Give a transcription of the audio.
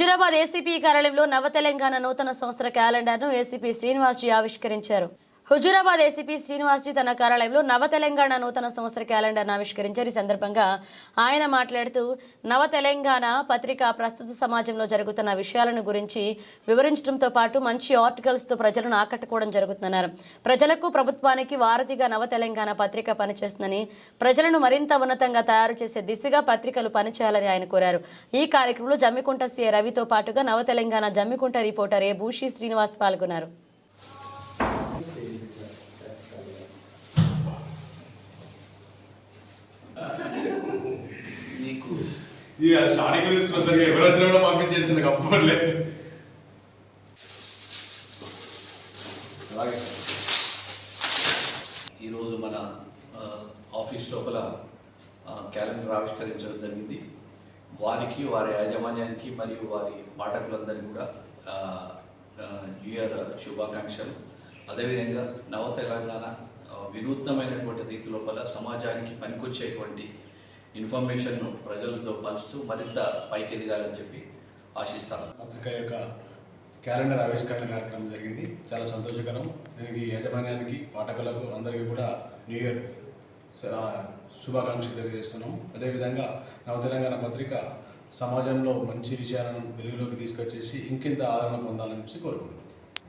Huzurabad ACP కార్యాలయంలో నవ తెలంగాణ నూతన సంవత్సర క్యాలెండర్ను ఏసీపీ శ్రీనివాస్జీ ఆవిష్కరించారు. హుజూరాబాద్ ఏసీపీ శ్రీనివాస్జీ తన కార్యాలయంలో నవ తెలంగాణ నూతన సంవత్సర క్యాలెండర్ను ఆవిష్కరించారు. ఈ సందర్భంగా ఆయన మాట్లాడుతూ నవ తెలంగాణ పత్రిక ప్రస్తుత సమాజంలో జరుగుతున్న విషయాలను గురించి వివరించడంతో పాటు మంచి ఆర్టికల్స్తో ప్రజలను ఆకట్టుకోవడం జరుగుతుందన్నారు. ప్రజలకు ప్రభుత్వానికి వారధిగా నవ తెలంగాణ పత్రిక పనిచేస్తుందని ప్రజలను మరింత ఉన్నతంగా తయారు చేసే దిశగా పత్రికలు పనిచేయాలని ఆయన కోరారు. ఈ కార్యక్రమంలో జమ్మికుంట సీఏ రవితో పాటుగా నవ తెలంగాణ జమ్మికుంట రిపోర్టర్ ఏ భూషి శ్రీనివాస్ పాల్గొన్నారు. ఇది స్టార్టింగ్ తీసుకున్న ఎవరు వచ్చినా కూడా పంపించేసింది కప్పట్లేదు అలాగే. ఈరోజు మన ఆఫీస్ లోపల క్యాలెండర్ ఆవిష్కరించడం జరిగింది. వారికి వారి యాజమాన్యానికి మరియు వారి పాఠకులందరికీ కూడా న్యూ ఇయర్ శుభాకాంక్షలు. అదేవిధంగా నవ తెలంగాణ వినూత్నమైనటువంటి రీతి లోపల సమాజానికి పనికొచ్చేటువంటి ఇన్ఫర్మేషన్ను ప్రజలతో పంచుతూ మరింత పైకి ఎదగాలని చెప్పి ఆశిస్తాను. పత్రిక యొక్క క్యాలెండర్ ఆవిష్కరణ కార్యక్రమం జరిగింది. చాలా సంతోషకరం. దీనికి యాజమాన్యానికి పాఠకులకు అందరికీ కూడా న్యూ ఇయర్ శుభాకాంక్షలు తెలియజేస్తున్నాం. అదేవిధంగా నవ తెలంగాణ పత్రిక సమాజంలో మంచి విషయాలను వెలుగులోకి తీసుకొచ్చేసి ఇంకెంత ఆదరణ పొందాలని చెప్పి కోరుకుంటున్నాం.